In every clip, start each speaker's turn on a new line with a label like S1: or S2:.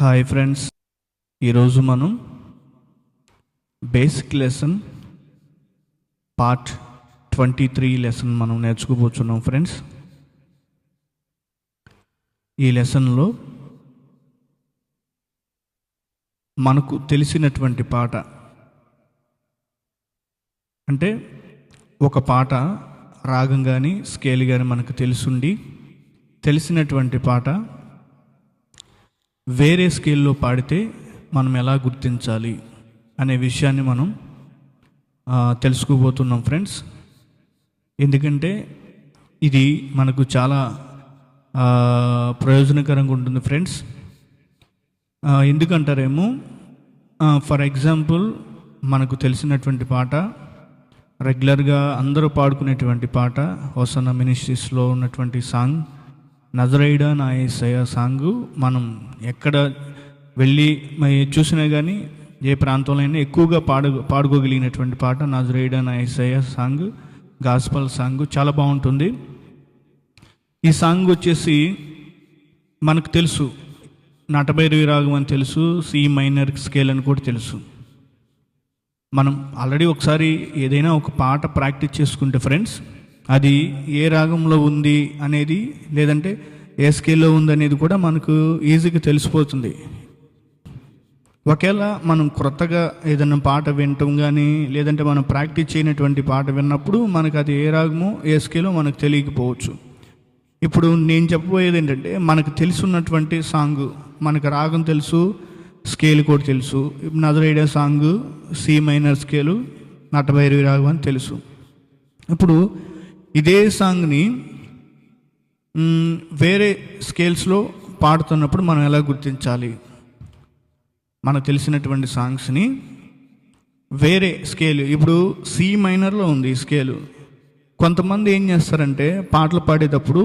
S1: Hi friends. ఈరోజు మనం basic lesson part twenty three lesson మనం నేర్చుకోబోతున్నాం ఫ్రెండ్స్. ఈ లెసన్లో మనకు తెలిసినటువంటి పాట అంటే ఒక పాట రాగం కానీ స్కేల్ కానీ మనకు తెలుసుండి తెలిసినటువంటి పాట వేరే స్కేల్లో పాడితే మనం ఎలా గుర్తించాలి అనే విషయాన్ని మనం తెలుసుకోబోతున్నాం ఫ్రెండ్స్. ఎందుకంటే ఇది మనకు చాలా ప్రయోజనకరంగా ఉంటుంది ఫ్రెండ్స్. ఎందుకంటారేమో ఫర్ ఎగ్జాంపుల్ మనకు తెలిసినటువంటి పాట రెగ్యులర్గా అందరూ పాడుకునేటువంటి పాట హోసన్న మినిస్ట్రీస్లో ఉన్నటువంటి సాంగ్ నజరైడా నా ఏసయ సాంగ్ మనం ఎక్కడ వెళ్ళి చూసినా కానీ ఏ ప్రాంతంలో అయినా ఎక్కువగా పాడు పాడుకోగలిగినటువంటి పాట నజరైడా నా ఏసయ సాంగ్ గాస్పల్ సాంగ్ చాలా బాగుంటుంది. ఈ సాంగ్ వచ్చేసి మనకు తెలుసు. నటభైరవి రాగం అని తెలుసు సి మైనర్ స్కేల్ అని కూడా తెలుసు. మనం ఆల్రెడీ ఒకసారి ఏదైనా ఒక పాట ప్రాక్టీస్ చేసుకుంటే ఫ్రెండ్స్ అది ఏ రాగంలో ఉంది అనేది లేదంటే ఏ స్కేల్లో ఉంది అనేది కూడా మనకు ఈజీగా తెలిసిపోతుంది. ఒకవేళ మనం క్రొత్తగా ఏదైనా పాట వినటం కానీ లేదంటే మనం ప్రాక్టీస్ చేయనటువంటి పాట విన్నప్పుడు మనకు అది ఏ రాగమో ఏ స్కేలో మనకు తెలియకపోవచ్చు. ఇప్పుడు నేను చెప్పబోయేది ఏంటంటే మనకు తెలుసున్నటువంటి సాంగ్ మనకు రాగం తెలుసు స్కేల్ కూడా తెలుసు. నదరైడే song C minor scale Natabhairavi రాగం అని తెలుసు. ఇప్పుడు ఇదే సాంగ్ని వేరే స్కేల్స్లో పాడుతున్నప్పుడు మనం ఎలా గుర్తించాలి? మనకు తెలిసినటువంటి సాంగ్స్ని వేరే స్కేల్. ఇప్పుడు సి మైనర్లో ఉంది ఈ స్కేలు. కొంతమంది ఏం చేస్తారంటే పాటలు పాడేటప్పుడు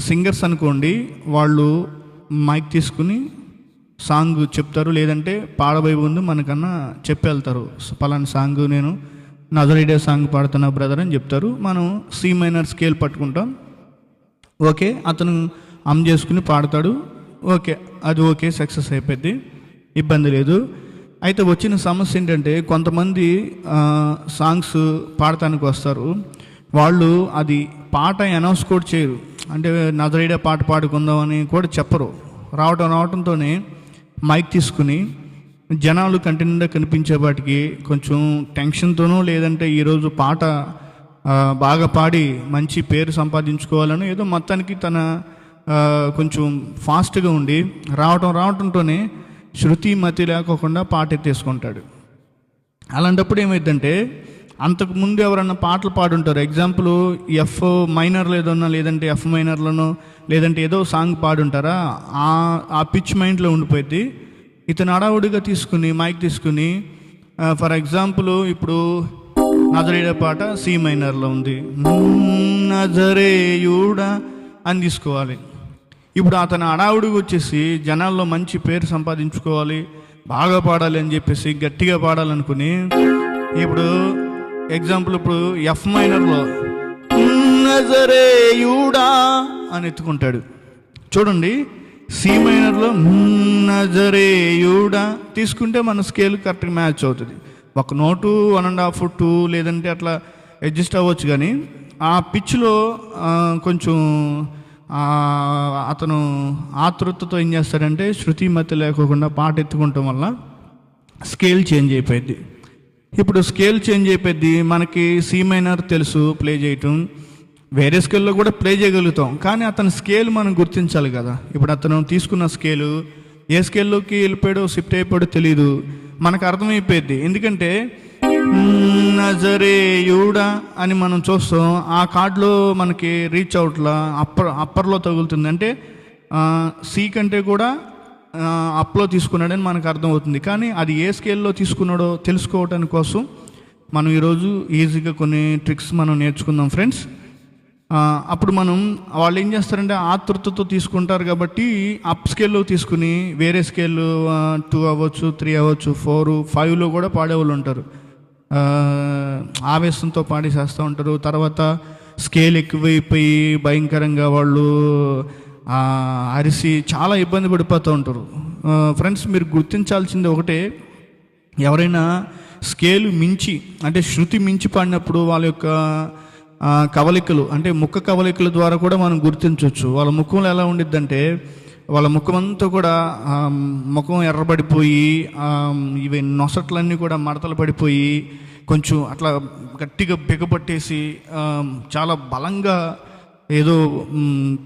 S1: సింగర్స్ అనుకోండి వాళ్ళు మైక్ తీసుకుని సాంగ్ చెప్తారు లేదంటే పాడబోయే ముందు మనకన్నా చెప్పి వెళ్తారు. పలాని సాంగ్ నేను నజరైడే సాంగ్ పాడుతున్న బ్రదర్ అని చెప్తారు. మనం సి మైనర్ స్కేల్ పట్టుకుంటాం. ఓకే అతను అమ్ చేసుకుని పాడతాడు. ఓకే అది ఓకే సక్సెస్ అయిపోద్ది. ఇబ్బంది లేదు. అయితే వచ్చిన సమస్య ఏంటంటే కొంతమంది సాంగ్స్ పాడటానికి వస్తారు. వాళ్ళు అది పాట అనౌన్స్ కూడా చేయరు. అంటే నజరైడే పాట పాడుకుందాం అని కూడా చెప్పరు. రావటం రావటంతోనే మైక్ తీసుకుని జనాలు కంటి నిండా కనిపించే వాటికి కొంచెం టెన్షన్తోనో లేదంటే ఈరోజు పాట బాగా పాడి మంచి పేరు సంపాదించుకోవాలని ఏదో మొత్తానికి తన కొంచెం ఫాస్ట్గా ఉండి రావటం రావటంతోనే శృతి మతి లేకోకుండా పాట ఎత్తేసుకుంటాడు. అలాంటప్పుడు ఏమైందంటే అంతకు ముందు ఎవరన్నా పాటలు పాడుంటారు. ఎగ్జాంపుల్ ఎఫ్ మైనర్లో ఏదన్నా లేదంటే ఎఫ్ మైనర్లోనో లేదంటే ఏదో సాంగ్ పాడుంటారా? ఆ ఆ పిచ్ మైండ్లో ఉండిపోయింది ఇతను అడావుడిగా తీసుకుని మైక్ తీసుకుని ఫర్ ఎగ్జాంపుల్ ఇప్పుడు నజరేడ పాట సి మైనర్లో ఉంది. నజరేయుడా అని తీసుకోవాలి. ఇప్పుడు అతను అడావుడికి వచ్చేసి జనాల్లో మంచి పేరు సంపాదించుకోవాలి బాగా పాడాలి అని చెప్పేసి గట్టిగా పాడాలనుకుని ఇప్పుడు ఎగ్జాంపుల్ ఇప్పుడు ఎఫ్ మైనర్లో నజరేయుడా అని ఎత్తుకుంటాడు. చూడండి సి మైనర్లో నజరేయుడా. తీసుకుంటే మన స్కేల్ కరెక్ట్గా మ్యాచ్ అవుతుంది. ఒక note one and half two లేదంటే అట్లా అడ్జస్ట్ అవ్వచ్చు కానీ ఆ పిచ్లో కొంచెం అతను ఆతృతతో ఏం చేస్తాడంటే శృతి మతి లేకోకుండా పాట ఎత్తుకుంటాం వల్ల స్కేల్ చేంజ్ అయిపోయింది ఇప్పుడు స్కేల్ చేంజ్ అయిపోయింది మనకి సి మైనర్ తెలుసు ప్లే చేయటం. వేరే స్కేల్లో కూడా ప్లే చేయగలుగుతాం. కానీ అతని స్కేల్ మనం గుర్తించాలి కదా. ఇప్పుడు అతను తీసుకున్న స్కేలు ఏ స్కేల్లోకి వెళ్ళిపోయాడో షిఫ్ట్ అయిపోయాడో తెలియదు మనకు అర్థమైపోయింది ఎందుకంటే నజరేయుడా అని మనం చూస్తాం. ఆ కార్డులో మనకి రీచ్ అవుట్లా అప్పర్ అప్పర్లో తగులుతుంది. అంటే సి కంటే కూడా అప్లో తీసుకున్నాడని మనకు అర్థమవుతుంది. కానీ అది ఏ స్కేల్లో తీసుకున్నాడో తెలుసుకోవటానికి కోసం మనం ఈరోజు ఈజీగా కొన్ని ట్రిక్స్ మనం నేర్చుకుందాం ఫ్రెండ్స్ అప్పుడు మనం వాళ్ళు ఏం చేస్తారంటే ఆతృతతో తీసుకుంటారు కాబట్టి అప్ స్కేల్లో తీసుకుని వేరే స్కేల్ టూ అవ్వచ్చు త్రీ అవ్వచ్చు ఫోర్ ఫైవ్లో కూడా పాడేవాళ్ళు ఉంటారు. ఆవేశంతో పాడేసేస్తూ ఉంటారు. తర్వాత స్కేల్ ఎక్కువైపోయి భయంకరంగా వాళ్ళు అరిసి చాలా ఇబ్బంది పడిపోతూ ఉంటారు. ఫ్రెండ్స్ మీరు గుర్తించాల్సింది ఒకటే ఎవరైనా స్కేలు మించి అంటే శృతి మించి పాడినప్పుడు వాళ్ళ యొక్క కవలికలు అంటే ముఖ కవలికల ద్వారా కూడా మనం గుర్తించవచ్చు. వాళ్ళ ముఖంలో ఎలా ఉండిద్దంటే వాళ్ళ ముఖం అంతా కూడా ముఖం ఎర్రబడిపోయి ఇవి నొసట్లన్నీ కూడా మడతలు పడిపోయి కొంచెం అట్లా గట్టిగా బిగపట్టేసి చాలా బలంగా ఏదో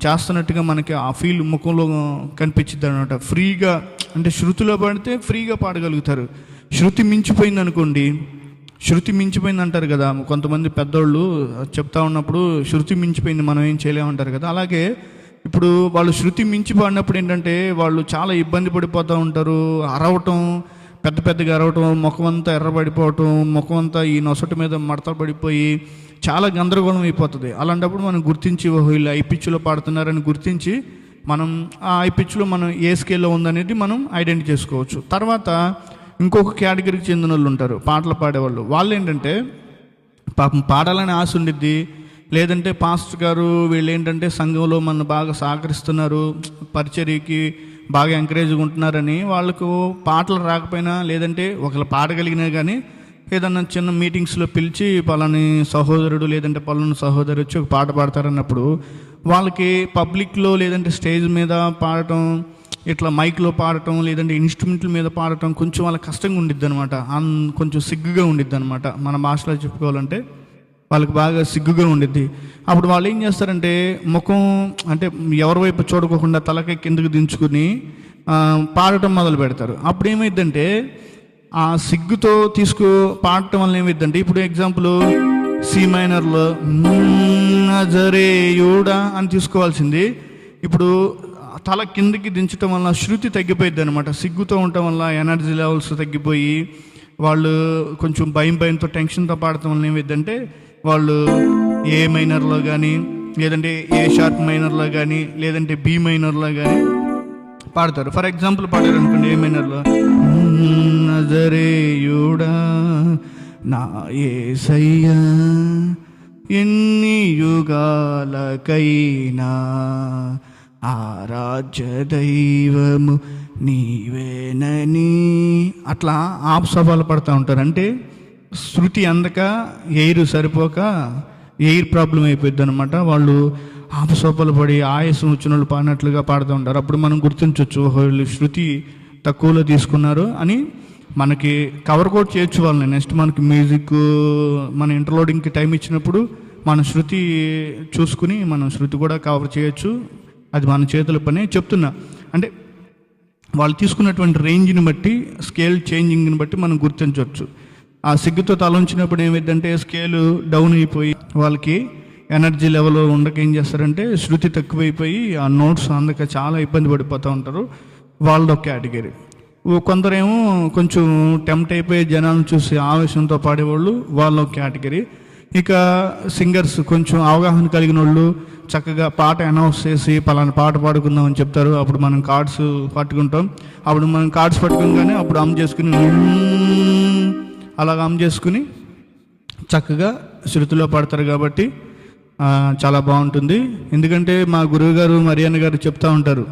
S1: చేస్తున్నట్టుగా మనకి ఆ ఫీల్ ముఖంలో కనిపించింది అనమాట ఫ్రీగా అంటే శృతిలో పాడితే ఫ్రీగా పాడగలుగుతారు. శృతి మించిపోయింది అనుకోండి శృతి మించిపోయింది అంటారు కదా. కొంతమంది పెద్దోళ్ళు చెప్తా ఉన్నప్పుడు శృతి మించిపోయింది మనం ఏం చేయలేమంటారు కదా. అలాగే ఇప్పుడు వాళ్ళు శృతి మించి పాడినప్పుడు ఏంటంటే వాళ్ళు చాలా ఇబ్బంది పడిపోతూ ఉంటారు. అరవటం పెద్ద పెద్దగా అరవటం ముఖం అంతా ఎర్రబడిపోవటం ముఖం అంతా ఈ నొసటి మీద మడతలు పడిపోయి చాలా గందరగోళం అయిపోతుంది. అలాంటప్పుడు మనం గుర్తించి ఓహో వీళ్ళు ఐ పాడుతున్నారని గుర్తించి మనం ఆ ఐ పిచ్లో మనం ఏ స్కేల్లో ఉందనేది మనం ఐడెంటిఫై చేసుకోవచ్చు. తర్వాత ఇంకొక కేటగిరీకి చెందిన వాళ్ళు ఉంటారు పాటలు పాడేవాళ్ళు. వాళ్ళు ఏంటంటే పాపం పాడాలని ఆశ ఉండిద్ది. లేదంటే పాస్టర్ గారు వీళ్ళు ఏంటంటే సంఘంలో మన బాగా సహకరిస్తున్నారు పరిచర్యకి బాగా ఎంకరేజ్గా ఉంటున్నారని వాళ్ళకు పాటలు రాకపోయినా లేదంటే ఒకళ్ళు పాడగలిగినా కానీ ఏదన్నా చిన్న మీటింగ్స్లో పిలిచి పలాని సహోదరుడు లేదంటే పలాని సహోదరు వచ్చి ఒక పాట పాడతారన్నప్పుడు వాళ్ళకి పబ్లిక్లో లేదంటే స్టేజ్ మీద పాడటం ఇట్లా మైక్లో పాడటం లేదంటే ఇన్స్ట్రుమెంట్ల మీద పాడటం కొంచెం వాళ్ళకి కష్టంగా ఉండిద్ది అనమాట కొంచెం సిగ్గుగా ఉండిద్ది అనమాట మన భాషలో చెప్పుకోవాలంటే వాళ్ళకి బాగా సిగ్గుగా ఉండిద్ది. అప్పుడు వాళ్ళు ఏం చేస్తారంటే ముఖం అంటే ఎవరి వైపు చూడకోకుండా తలకై కిందకు దించుకుని పాడటం మొదలు పెడతారు. అప్పుడు ఏమైందంటే ఆ సిగ్గుతో తీసుకు పాడటం వల్ల ఏమైందంటే ఇప్పుడు ఎగ్జాంపుల్ సి మైనర్లో నజరేయుడా అని తీసుకోవాల్సింది. ఇప్పుడు తల కిందకి దించడం వల్ల శృతి తగ్గిపోయింది అనమాట సిగ్గుతో ఉండటం వల్ల ఎనర్జీ లెవెల్స్ తగ్గిపోయి వాళ్ళు కొంచెం భయం భయంతో టెన్షన్తో పాడటం వల్ల ఏమైందంటే వాళ్ళు ఏ మైనర్లో కానీ లేదంటే ఏ షార్ప్ మైనర్లో కానీ లేదంటే బి మైనర్లో కానీ పాడతారు. ఫర్ ఎగ్జాంపుల్ పాడారు అనుకోండి ఏ మైనర్లో? నజరేయుడా నా ఏసయ్యా ఎన్ని యుగాలకైనా ఆరాధ్య దైవము నీవేనని. అట్లా ఆపసభలు పడుతూ ఉంటారు. అంటే శృతి అందక ఎయిర్ సరిపోక ఎయిర్ ప్రాబ్లం అయిపోద్ది అనమాట వాళ్ళు ఆపసోపలు పడి ఆయాసం వచ్చిన వాళ్ళు పాడినట్లుగా పాడుతూ ఉంటారు. అప్పుడు మనం గుర్తించవచ్చు ఓహో వీళ్ళు శృతి తక్కువలో తీసుకున్నారు అని మనకి కవర్ కోట్ చేయొచ్చు వాళ్ళని. నెక్స్ట్ మనకి మ్యూజిక్ మన ఇంటర్లోడింగ్కి టైం ఇచ్చినప్పుడు మన శృతి చూసుకుని మనం శృతి కూడా కవర్ చేయొచ్చు. అది మన చేతుల పని. చెప్తున్నా అంటే వాళ్ళు తీసుకున్నటువంటి రేంజ్ని బట్టి స్కేల్ చేంజింగ్ని బట్టి మనం గుర్తించవచ్చు. ఆ సిగ్గుతో తలంచినప్పుడు ఏమైందంటే స్కేల్ డౌన్ అయిపోయి వాళ్ళకి ఎనర్జీ లెవెల్ ఉండక ఏం చేస్తారంటే శృతి తక్కువైపోయి ఆ నోట్స్ అందక చాలా ఇబ్బంది పడిపోతూ ఉంటారు. వాళ్ళది ఒక కేటగిరీ. కొందరేమో కొంచెం టెంప్ట్ అయిపోయి జనాలను చూసి ఆవేశంతో పాడేవాళ్ళు వాళ్ళ ఒక కేటగిరీ. ఇక సింగర్స్ కొంచెం అవగాహన కలిగిన వాళ్ళు చక్కగా పాట అనౌన్స్ చేసి పలానా పాట పాడుకుందాం అని చెప్తారు. అప్పుడు మనం కార్డ్స్ పట్టుకుంటాం. అప్పుడు మనం కార్డ్స్ పట్టుకోగానే అప్పుడు అమ్ చేసుకుని అలాగ అమ్ చేసుకుని చక్కగా శృతిలో పాడతారు కాబట్టి చాలా బాగుంటుంది. ఎందుకంటే మా గురువుగారు మరియన్న గారు చెప్తా ఉంటారు.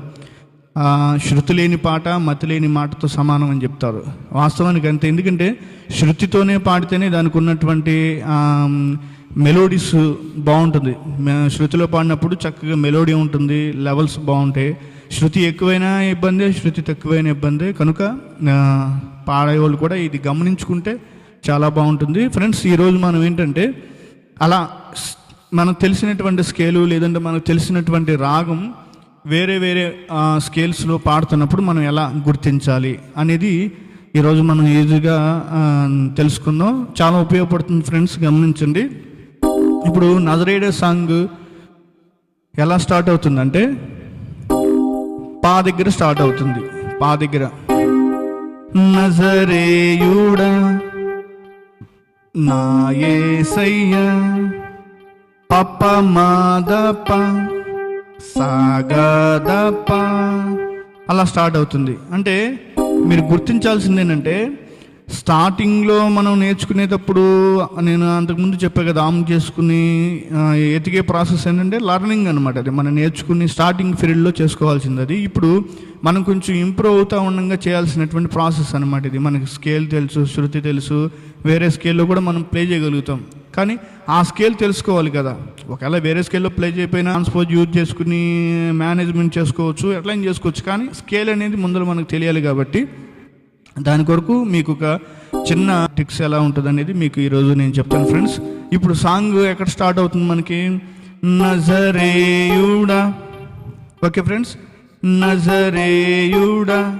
S1: శృతి లేని పాట మతి లేని మాటతో సమానం అని చెప్తారు. వాస్తవానికి అంతే. ఎందుకంటే శృతితోనే పాడితేనే దానికి ఉన్నటువంటి మెలోడీస్ బాగుంటుంది. శృతిలో పాడినప్పుడు చక్కగా మెలోడీ ఉంటుంది లెవెల్స్ బాగుంటాయి. శృతి ఎక్కువైనా ఇబ్బందే శృతి తక్కువైన ఇబ్బందే. కనుక పాడేవాళ్ళు కూడా ఇది గమనించుకుంటే చాలా బాగుంటుంది. ఫ్రెండ్స్ ఈరోజు మనం ఏంటంటే అలా మనకు తెలిసినటువంటి స్కేలు లేదంటే మనకు తెలిసినటువంటి రాగం వేరే వేరే స్కేల్స్లో పాడుతున్నప్పుడు మనం ఎలా గుర్తించాలి అనేది ఈరోజు మనం ఈజీగా తెలుసుకుందాం. చాలా ఉపయోగపడుతుంది ఫ్రెండ్స్ గమనించండి. ఇప్పుడు నజరేడే సాంగ్ ఎలా స్టార్ట్ అవుతుందంటే పా దగ్గర స్టార్ట్ అవుతుంది. పా దగ్గర. నజరేయుడ నా యేసయ్యా పప్ప మాదప్ప సాగదప అలా స్టార్ట్ అవుతుంది. అంటే మీరు గుర్తించాల్సింది ఏంటంటే స్టార్టింగ్లో మనం నేర్చుకునేటప్పుడు నేను అంతకుముందు చెప్పా కదా ఆమ్ చేసుకుని ఎతికే ప్రాసెస్ ఏంటంటే లర్నింగ్ అనమాట అది. మనం నేర్చుకుని స్టార్టింగ్ పీరియడ్లో చేసుకోవాల్సింది అది ఇప్పుడు మనం కొంచెం ఇంప్రూవ్ అవుతూ ఉండగా చేయాల్సినటువంటి ప్రాసెస్ అనమాట ఇది. మనకి స్కేల్ తెలుసు శృతి తెలుసు వేరే స్కేల్లో కూడా మనం ప్లే చేయగలుగుతాం. కానీ ఆ స్కేల్ తెలుసుకోవాలి కదా. ఒకవేళ వేరే స్కేల్లో ప్లే చేయకపోయినా ట్రాన్స్పోజ్ యూజ్ చేసుకుని మేనేజ్మెంట్ చేసుకోవచ్చు ఎట్లా చేసుకోవచ్చు. కానీ స్కేల్ అనేది ముందర మనకు తెలియాలి కాబట్టి దాని కొరకు మీకు ఒక చిన్న టిక్స్ ఎలా ఉంటుంది అనేది మీకు ఈరోజు నేను చెప్తాను ఫ్రెండ్స్. ఇప్పుడు సాంగ్ ఎక్కడ స్టార్ట్ అవుతుంది మనకి? నజరేయుడా ఓకే ఫ్రెండ్స్. నజరేయుడా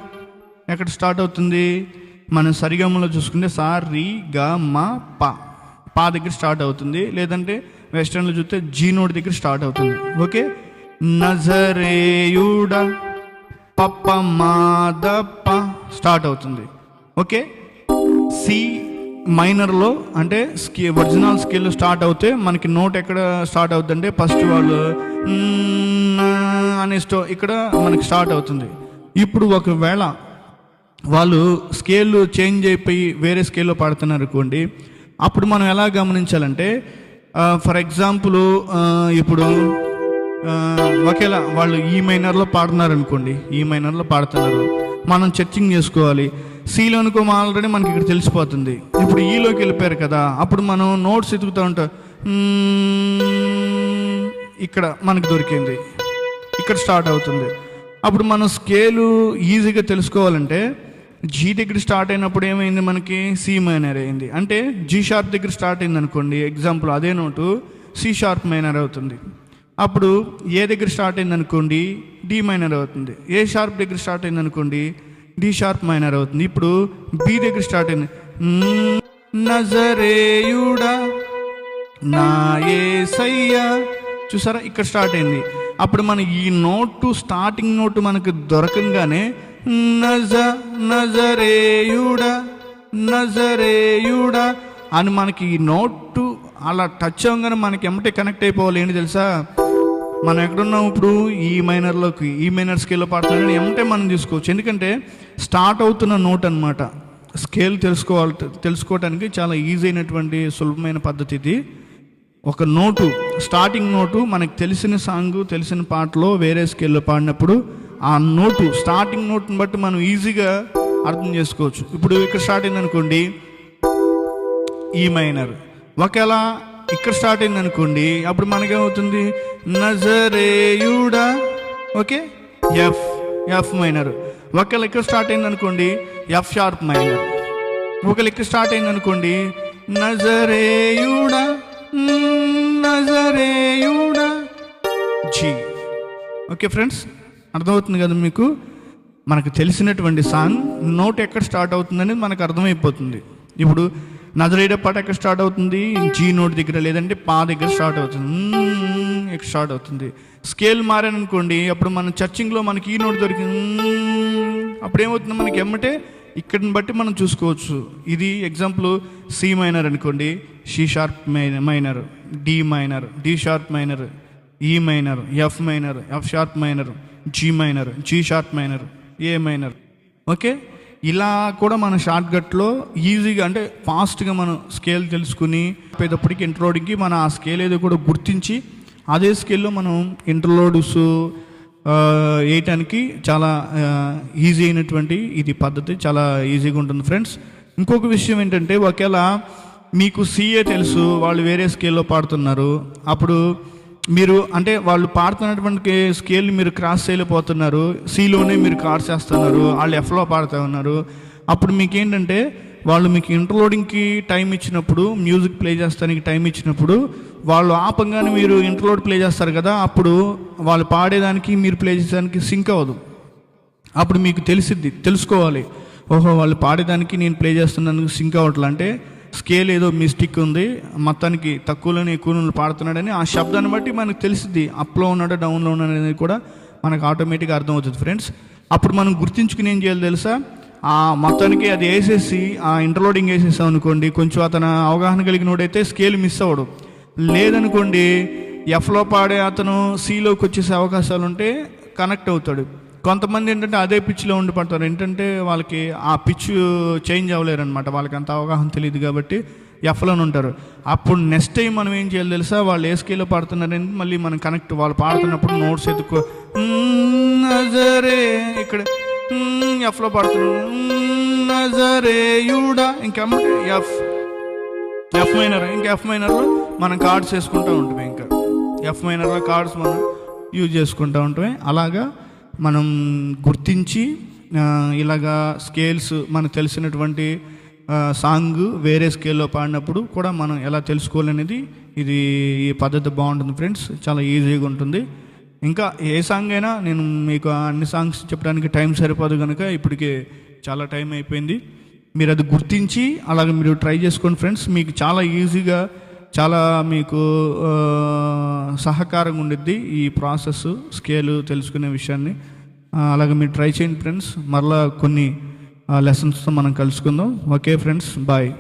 S1: ఎక్కడ స్టార్ట్ అవుతుంది? మనం సరిగమలో చూసుకుంటే సారీ గ మా ప. పా దగ్గర స్టార్ట్ అవుతుంది లేదంటే వెస్టర్న్లో చూస్తే జీ నోట్ దగ్గర స్టార్ట్ అవుతుంది. ఓకే? నజరేయుడ పప్ప మాదప్ప స్టార్ట్ అవుతుంది. ఓకే? సి మైనర్లో అంటే స్కే ఒరిజినల్ స్కేల్ స్టార్ట్ అవుతే మనకి నోట్ ఎక్కడ స్టార్ట్ అవుతుందంటే ఫస్ట్ వాళ్ళు అనే స్టో ఇక్కడ మనకి స్టార్ట్ అవుతుంది. ఇప్పుడు ఒకవేళ వాళ్ళు స్కేల్ చేంజ్ అయిపోయి వేరే స్కేల్లో పాడుతున్నారు అనుకోండి అప్పుడు మనం ఎలా గమనించాలంటే ఫర్ ఎగ్జాంపుల్ ఇప్పుడు ఒకేలా వాళ్ళు ఈ మైనర్లో పాడుతున్నారు అనుకోండి ఈ మైనర్లో పాడుతున్నారు. మనం చర్చింగ్ చేసుకోవాలి. సిలో అనుకో ఆల్రెడీ మనకి ఇక్కడ తెలిసిపోతుంది. ఇప్పుడు ఈలోకి వెళ్ళిపోయారు కదా అప్పుడు మనం నోట్స్ ఎదుగుతూ ఉంటాం ఇక్కడ మనకి దొరికింది. ఇక్కడ స్టార్ట్ అవుతుంది. అప్పుడు మనం స్కేలు ఈజీగా తెలుసుకోవాలంటే జీ దగ్గర స్టార్ట్ అయినప్పుడు ఏమైంది మనకి? సి మైనర్ అయింది. అంటే జీ షార్ప్ దగ్గర స్టార్ట్ అయింది అనుకోండి ఎగ్జాంపుల్ అదే నోటు సి షార్ప్ మైనర్ అవుతుంది. అప్పుడు ఏ దగ్గర స్టార్ట్ అయింది అనుకోండి డి మైనర్ అవుతుంది. ఏ షార్ప్ దగ్గర స్టార్ట్ అయింది అనుకోండి డి షార్ప్ మైనర్ అవుతుంది. ఇప్పుడు బి దగ్గర స్టార్ట్ అయింది. నజరేయుడా నా ఏసయ్య. చూసారా? ఇక్కడ స్టార్ట్ అయింది. అప్పుడు మన ఈ నోటు స్టార్టింగ్ నోటు మనకు దొరకంగానే నజ నజరేయుడా నజరేయుడా అని మనకి ఈ నోటు అలా టచ్ అవ్వగానే మనకి ఎమ్మటే కనెక్ట్ అయిపోవాలి. ఏంటి తెలుసా? మనం ఎక్కడున్నాం ఇప్పుడు? ఈ మైనర్లోకి ఈ మైనర్ స్కేల్లో పాడుతున్నాం ఎమ్మటే మనం తీసుకోవచ్చు. ఎందుకంటే స్టార్ట్ అవుతున్న నోట్ అనమాట స్కేల్ తెలుసుకోవాలి తెలుసుకోవటానికి చాలా ఈజీ అయినటువంటి సులభమైన పద్ధతి ఇది. ఒక నోటు స్టార్టింగ్ నోటు మనకు తెలిసిన సాంగ్ తెలిసిన పాటలో వేరే స్కేల్లో పాడినప్పుడు ఆ నోటు స్టార్టింగ్ నోట్ని బట్టి మనం ఈజీగా అర్థం చేసుకోవచ్చు. ఇప్పుడు ఇక్కడ స్టార్ట్ అయింది అనుకోండి ఈ e మైనర్ ఒకవేళ ఇక్కడ స్టార్ట్ అయింది అనుకోండి అప్పుడు మనకేమవుతుంది? నజరేయుడా ఓకే? ఎఫ్ ఎఫ్ మైనర్ ఒకవేళ ఇక్కడ స్టార్ట్ అయింది అనుకోండి ఎఫ్ షార్ప్ మైనర్ ఒకవేళ ఇక్కడ స్టార్ట్ అయింది అనుకోండి నజరేయుడా నజరేయుడా జీ ఓకే ఫ్రెండ్స్ అర్థమవుతుంది కదా మీకు? మనకు తెలిసినటువంటి సాంగ్ నోట్ ఎక్కడ స్టార్ట్ అవుతుందని మనకు అర్థమైపోతుంది. ఇప్పుడు నజరేడ పాట ఎక్కడ స్టార్ట్ అవుతుంది? జీ నోట్ దగ్గర లేదంటే పా దగ్గర స్టార్ట్ అవుతుంది. ఎక్కడ ఇక్కడ స్టార్ట్ అవుతుంది? స్కేల్ మారాననుకోండి అప్పుడు మన చర్చింగ్లో మనకి ఈ నోట్ దొరికింది. అప్పుడు ఏమవుతుంది మనకి? ఎమ్మటే ఇక్కడిని బట్టి మనం చూసుకోవచ్చు. ఇది ఎగ్జాంపుల్ సి మైనర్ అనుకోండి. C sharp minor D minor D sharp minor E minor F minor F sharp minor. G minor G sharp minor A minor okay ఇలా కూడా మన షార్ట్ కట్లో ఈజీగా అంటే ఫాస్ట్గా మనం స్కేల్ తెలుసుకుని పెద్దప్పటికి ఇంటర్లోడింగ్కి మనం ఆ స్కేల్ ఏదో కూడా గుర్తించి అదే స్కేల్లో మనం ఇంటర్లోడ్స్ వేయటానికి చాలా ఈజీ అయినటువంటి ఇది పద్ధతి చాలా ఈజీగా ఉంటుంది ఫ్రెండ్స్ ఇంకొక విషయం ఏంటంటే ఒకవేళ మీకు సీఏ తెలుసు వాళ్ళు వేరే స్కేల్లో పాడుతున్నారు అప్పుడు మీరు అంటే వాళ్ళు పాడుతున్నటువంటి స్కేల్ని మీరు క్రాస్ చేయలేకపోతున్నారు. సీలోనే మీరు కార్స్ చేస్తున్నారు. వాళ్ళు ఎఫ్లో పాడుతూ ఉన్నారు. అప్పుడు మీకు ఏంటంటే వాళ్ళు మీకు ఇంటర్లోడింగ్కి టైం ఇచ్చినప్పుడు మ్యూజిక్ ప్లే చేస్తానికి టైం ఇచ్చినప్పుడు వాళ్ళు ఆపంగానే మీరు ఇంటర్లోడ్ ప్లే చేస్తారు కదా అప్పుడు వాళ్ళు పాడేదానికి మీరు ప్లే చేసేదానికి సింక్ అవ్వదు. అప్పుడు మీకు తెలిసిద్ది తెలుసుకోవాలి. ఓహో వాళ్ళు పాడేదానికి నేను ప్లే చేస్తున్నాను సింక్ అవ్వట్లంటే అంటే స్కేల్ ఏదో మిస్టిక్ ఉంది మొత్తానికి తక్కువలోనే ఎక్కువలోనే పాడుతున్నాడని ఆ శబ్దాన్ని బట్టి మనకు తెలిసింది అప్లో ఉన్నాడో డౌన్లో ఉన్నాడు అనేది కూడా మనకు ఆటోమేటిక్గా అర్థమవుతుంది ఫ్రెండ్స్. అప్పుడు మనం గుర్తించుకుని ఏం చేయాలి తెలుసా? ఆ మొత్తానికి అది వేసేసి ఆ ఇంటర్లోడింగ్ వేసేసాం అనుకోండి కొంచెం అతను అవగాహన కలిగినోడైతే స్కేల్ మిస్ అవ్వడు. లేదనుకోండి ఎఫ్లో పాడే అతను సిలోకి వచ్చేసే అవకాశాలు ఉంటే కనెక్ట్ అవుతాడు. కొంతమంది ఏంటంటే అదే పిచ్చిలో ఉండి పడతారు ఏంటంటే వాళ్ళకి ఆ పిచ్చు చేంజ్ అవ్వలేరు అనమాట వాళ్ళకి అంత అవగాహన తెలియదు కాబట్టి ఎఫ్లోనే ఉంటారు. అప్పుడు నెక్స్ట్ టైం మనం ఏం చేయాలి తెలుసా? వాళ్ళు ఏ స్కేల్లో పాడుతున్నారని మళ్ళీ మనం కనెక్ట్ వాళ్ళు పాడుతున్నప్పుడు నోట్స్ ఎత్తుకో. నజరే ఇక్కడ ఎఫ్లో పాడుతున్నాడు "మ్మ్, నజరే ఎఫ్ ఎఫ్ మైనర్ ఇంకా ఎఫ్ మైనర్లో మనం కార్డ్స్ వేసుకుంటూ ఉంటాం ఇంకా. ఎఫ్ మైనర్లో కార్డ్స్ మనం యూజ్ చేసుకుంటూ ఉంటాం అలాగా మనం గుర్తించి ఇలాగా స్కేల్స్ మనకు తెలిసినటువంటి సాంగ్ వేరే స్కేల్లో పాడినప్పుడు కూడా మనం ఎలా తెలుసుకోవాలనేది ఇది ఈ పద్ధతి బాగుంటుంది ఫ్రెండ్స్. చాలా ఈజీగా ఉంటుంది. ఇంకా ఏ సాంగ్ అయినా నేను మీకు అన్ని సాంగ్స్ చెప్పడానికి టైం సరిపోదు కనుక ఇప్పటికే చాలా టైం అయిపోయింది. మీరు అది గుర్తించి అలాగే మీరు ట్రై చేసుకోండి ఫ్రెండ్స్. మీకు చాలా ఈజీగా చాలా మీకు సహకారంగా ఉండిద్ది ఈ ప్రాసెస్ స్కేలు తెలుసుకునే విషయాన్ని. అలాగే మీరు ట్రై చేయండి ఫ్రెండ్స్. మరలా కొన్ని లెసన్స్తో మనం కలుసుకుందాం. Okay friends bye.